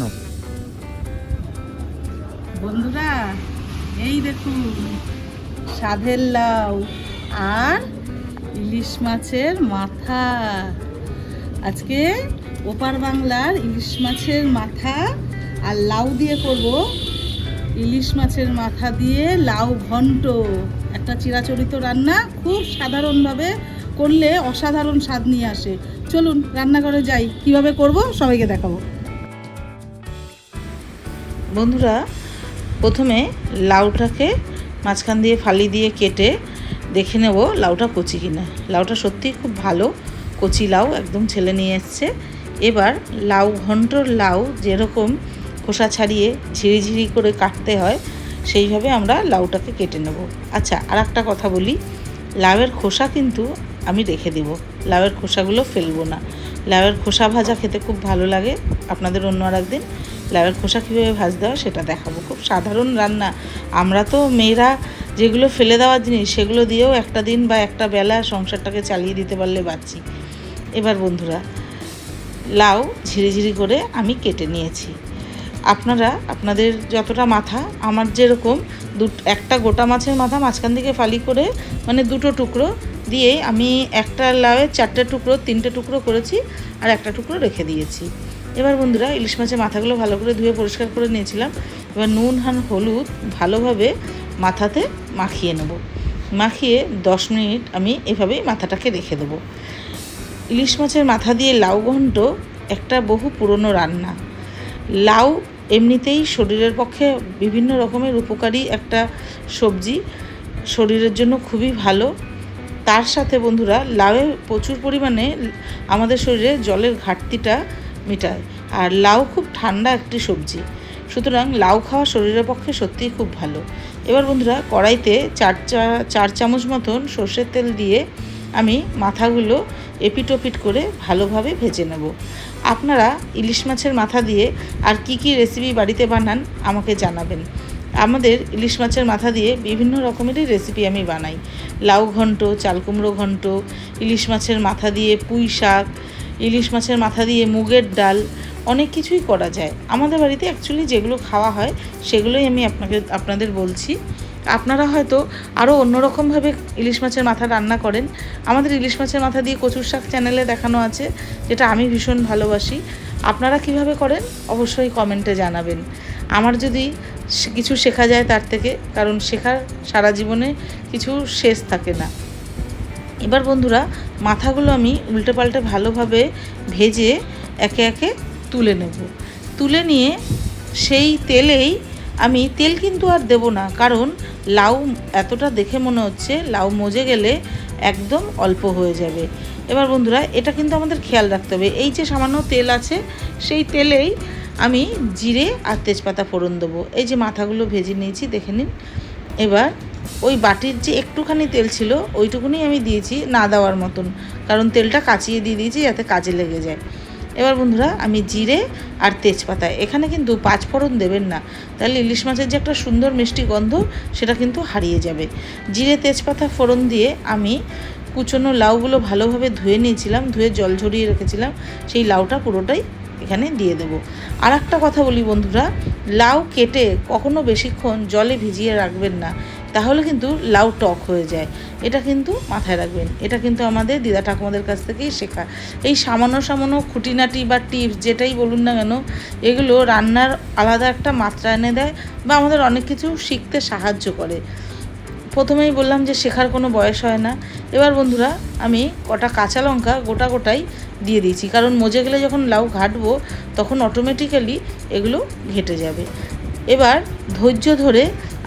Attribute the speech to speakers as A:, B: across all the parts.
A: No
B: বন্ধুরা, এই দেখুন সাধের লাউ আর ইলিশ মাছের মাথা। আজকে ওপার বাংলার ইলিশ মাছের মাথা আর লাউ দিয়ে করব। ইলিশ মাছের মাথা দিয়ে লাউ ঘন্ট। একটা চিরাচরিত রান্না, খুব সাধারণভাবে করলে অসাধারণ স্বাদ নিয়ে আসে। চলুন, রান্নাঘরে যাই। কীভাবে করব, সবাইকে দেখাবো। বন্ধুরা, প্রথমে লাউটাকে মাঝখান দিয়ে ফালি দিয়ে কেটে দেখে নেব লাউটা কচি কিনা। লাউটা সত্যিই খুব ভালো কচি লাউ, একদম ছেলে নিয়ে এসছে। এবার লাউ, ঘন্টর লাউ যেরকম খোসা ছাড়িয়ে ঝিরিঝিরি করে কাটতে হয়, সেইভাবে আমরা লাউটাকে কেটে নেব। আচ্ছা আর একটা কথা বলি, লাউয়ের খোসা কিন্তু আমি রেখে দেব। লাউয়ের খোসাগুলো ফেলব না। লাউয়ের খোসা ভাজা খেতে খুব ভালো লাগে। আপনাদের অন্য আর একদিন লাউয়ের খোসা কীভাবে ভাজতে হয় সেটা দেখাবো। খুব সাধারণ রান্না। আমরা তো মেয়েরা যেগুলো ফেলে দেওয়ার জিনিস সেগুলো দিয়েও একটা দিন বা একটা বেলা সংসারটাকে চালিয়ে দিতে পারলে বাঁচি। এবার বন্ধুরা, লাউ ঝিরিঝিরি করে আমি কেটে নিয়েছি। আপনারা, আপনাদের যতটা মাথা, আমার যেরকম দু, একটা গোটা মাছের মাথা মাঝখান থেকে ফালি করে মানে দুটো টুকরো দিয়ে আমি একটা লাউয়ের চারটে টুকরো, তিনটে টুকরো করেছি আর একটা টুকরো রেখে দিয়েছি। এবার বন্ধুরা, ইলিশ মাছের মাথাগুলো ভালো করে ধুয়ে পরিষ্কার করে নিয়েছিলাম। এবার নুন হান হলুদ ভালোভাবে মাথাতে মাখিয়ে নেব। মাখিয়ে দশ মিনিট আমি এভাবেই মাথাটাকে রেখে দেবো। ইলিশ মাছের মাথা দিয়ে লাউ ঘন্ট একটা বহু পুরনো রান্না। লাউ এমনিতেই শরীরের পক্ষে বিভিন্ন রকমের উপকারী একটা সবজি, শরীরের জন্য খুবই ভালো। তার সাথে বন্ধুরা, লাউয়ে প্রচুর পরিমাণে আমাদের শরীরে জলের ঘাটতিটা মেটায় আর লাউ খুব ঠান্ডা একটি সবজি। সুতরাং লাউ খাওয়া শরীরের পক্ষে সত্যিই খুব ভালো। এবার বন্ধুরা, কড়াইতে চার চা, চার চামচ মতন সর্ষের তেল দিয়ে আমি মাথাগুলো এপিটোপিট করে ভালোভাবে ভেজে নেব। আপনারা ইলিশ মাছের মাথা দিয়ে আর কি কি রেসিপি বাড়িতে বানান আমাকে জানাবেন। আমাদের ইলিশ মাছের মাথা দিয়ে বিভিন্ন রকমেরই রেসিপি আমি বানাই। লাউ ঘন্ট চালকুমড়ো ঘন্ট, ইলিশ মাছের মাথা দিয়ে পুঁই শাক ইলিশ মাছের মাথা দিয়ে মুগের ডাল, অনেক কিছুই করা যায়। আমাদের বাড়িতে অ্যাকচুয়ালি যেগুলো খাওয়া হয়, সেগুলোই আমি আপনাকে, আপনাদের বলছি। আপনারা হয়তো আরও অন্যরকমভাবে ইলিশ মাছের মাথা রান্না করেন। আমাদের ইলিশ মাছের মাথা দিয়ে কচুর শাক চ্যানেলে দেখানো আছে, যেটা আমি ভীষণ ভালোবাসি। আপনারা কীভাবে করেন? অবশ্যই কমেন্টে জানাবেন। আমার যদি কিছু শেখা যায় তার থেকে, কারণ শেখার সারা জীবনে কিছু শেষ থাকে না। এবার বন্ধুরা মাথাগুলো আমি উল্টে পাল্টে ভালোভাবে ভেজে একে একে তুলে নেব। তুলে নিয়ে সেই তেলেই আমি, তেল কিন্তু আর দেব না, কারণ লাউ এতটা দেখে মনে হচ্ছে লাউ মজে গেলে একদম অল্প হয়ে যাবে। এবার বন্ধুরা এটা কিন্তু আমাদের খেয়াল রাখতে হবে। এই যে সামান্য তেল আছে, সেই তেলেই আমি জিরে আর তেজপাতা ফোড়ন দেবো। এই যে মাথাগুলো ভেজে নিয়েছি, দেখে নিন। এবার ওই বাটির যে একটুখানি তেল ছিল, ওইটুকুনি আমি দিয়েছি না দেওয়ার মতন। কারণ তেলটা কাচিয়ে দিয়ে দিয়েছি যাতে কাজে লেগে যায়। এবার বন্ধুরা, আমি জিরে আর তেজপাতা। এখানে কিন্তু পাঁচ ফোড়ন দেবেন না। তাহলে ইলিশ মাছের যে একটা সুন্দর মিষ্টি গন্ধ, সেটা কিন্তু হারিয়ে যাবে। জিরে, তেজপাতা, ফোড়ন দিয়ে আমি কুচনো লাউগুলো ভালোভাবে ধুয়ে নিয়েছিলাম, ধুয়ে জল ঝরিয়ে রেখেছিলাম। সেই লাউটা পুরোটাই এখানে দিয়ে দেবো। আর একটা কথা বলি বন্ধুরা লাউ কেটে কখনো বেশিক্ষণ জলে ভিজিয়ে রাখবেন না, তাহলে কিন্তু লাউ টক হয়ে যায়। এটা কিন্তু মাথায় রাখবেন। এটা কিন্তু আমাদের দিদা ঠাকুমাদের কাছ থেকেই শেখা। এই সামান্য সামান্য খুঁটিনাটি বা টিপস যেটাই বলুন না কেন, এগুলো রান্নার আলাদা একটা মাত্রা এনে দেয় বা আমাদের অনেক কিছু শিখতে সাহায্য করে। প্রথমেই বললাম যে শেখার কোনো বয়স হয় না। এবার বন্ধুরা, আমি কটা কাঁচা লঙ্কা গোটা গোটাই দিয়ে দিয়েছি। কারণ মজে গেলে যখন লাউ ঘাটবো, তখন অটোমেটিক্যালি এগুলো ঘেটে যাবে। এবার ধৈর্য ধরে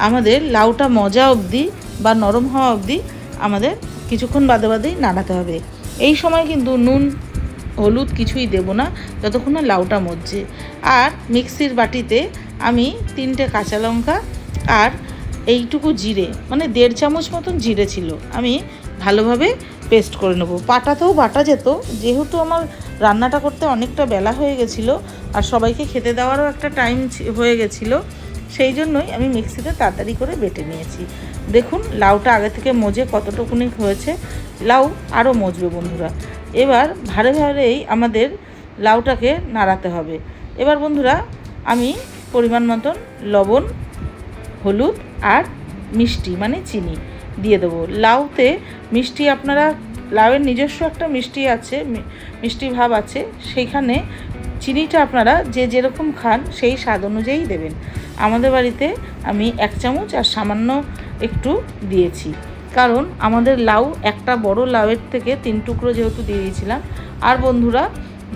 B: আমাদের লাউটা মজা অবধি বা নরম হওয়া অবধি আমাদের কিছুক্ষণ বাদে বাদেই নাড়াতে হবে। এই সময় কিন্তু নুন, হলুদ কিছুই দেব না, যতক্ষণ না লাউটা মজছে আর মিক্সির বাটিতে আমি তিনটে কাঁচা লঙ্কা আর এইটুকু জিরে মানে দেড় চামচ মতন জিরে ছিল। আমি ভালোভাবে পেস্ট করে নেব। পাটাতেও বাটা যেত, যেহেতু আমার রান্নাটা করতে অনেকটা বেলা হয়ে গেছিল আর সবাইকে খেতে দেওয়ারও একটা টাইম হয়ে গেছিল, সেই জন্যই আমি মিক্সিতে তাড়াতাড়ি করে বেটে নিয়েছি। দেখুন, লাউটা আগে থেকে মজে কতটুকুনি হয়েছে। লাউ আরও মজবে বন্ধুরা। এবার ভারে ভারেই আমাদের লাউটাকে নাড়াতে হবে। এবার বন্ধুরা, আমি পরিমাণ মতন লবণ, হলুদ আর মিষ্টি মানে চিনি দিয়ে দেবো। লাউতে মিষ্টি আপনারা, লাউয়ের নিজস্ব একটা মিষ্টি আছে মিষ্টি ভাব আছে, সেইখানে চিনিটা আপনারা যে যেরকম খান সেই স্বাদ অনুযায়ী দেবেন। আমাদের বাড়িতে আমি এক চামচ আর সামান্য একটু দিয়েছি। কারণ আমাদের লাউ, একটা বড় লাউয়ের থেকে তিন টুকরো যেহেতু দিয়ে দিয়েছিলাম, আর বন্ধুরা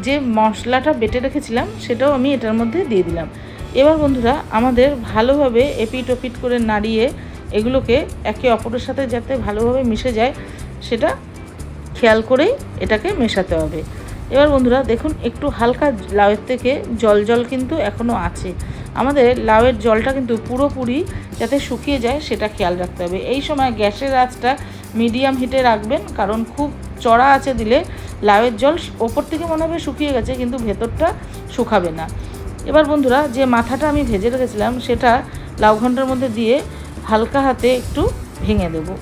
B: যে মশলাটা বেটে রেখেছিলাম সেটাও আমি এটার মধ্যে দিয়ে দিলাম। এবার বন্ধুরা আমাদের ভালোভাবে এপিট ওপিট করে নাড়িয়ে এগুলোকে একে অপরের সাথে যাতে ভালোভাবে মিশে যায়, সেটা খেয়াল করেই এটাকে মেশাতে হবে। এবার বন্ধুরা দেখুন, একটু হালকা লাউয়ের থেকে জল জল কিন্তু এখনও আছে। আমাদের লাউয়ের জলটা কিন্তু পুরোপুরি যাতে শুকিয়ে যায়, সেটা খেয়াল রাখতে হবে। এই সময় গ্যাসের আঁচটা মিডিয়াম হিটে রাখবেন, কারণ খুব চড়া আছে দিলে লাউয়ের জল ওপর থেকে মনে হবে শুকিয়ে গেছে, কিন্তু ভেতরটা শুকাবে না। এবার বন্ধুরা যে মাথাটা আমি ভেজে রেখেছিলাম, সেটা লাউ ঘণ্টার মধ্যে দিয়ে হালকা হাতে একটু ভেঙে দেবো।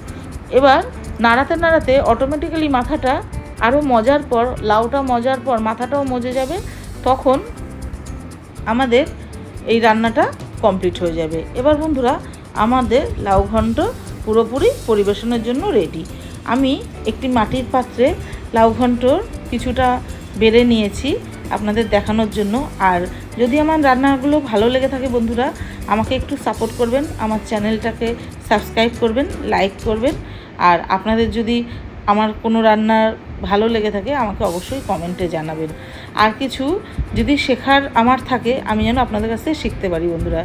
B: এবার নাড়াতে নাড়াতে অটোমেটিক্যালি মাথাটা আরও মজার পর, লাউটা মজার পর মাথাটাও মজে যাবে, তখন আমাদের এই রান্নাটা কমপ্লিট হয়ে যাবে। এবার বন্ধুরা আমাদের লাউ ঘন্ট পুরোপুরি পরিবেশনের জন্য রেডি আমি একটি মাটির পাত্রে লাউ ঘন্টর কিছুটা বেড়ে নিয়েছি আপনাদের দেখানোর জন্য, আর যদি আমার রান্নাগুলো ভালো লেগে থাকে বন্ধুরা, আমাকে একটু সাপোর্ট করবেন, আমার চ্যানেলটাকে সাবস্ক্রাইব করবেন লাইক করবেন, আর আপনাদের যদি আমার কোনো রান্নার ভালো লেগে থাকে, আমাকে অবশ্যই কমেন্টে জানাবেন। আর কিছু যদি শেখার আমার থাকে, আমি যেন আপনাদের কাছ শিখতে পারি বন্ধুরা।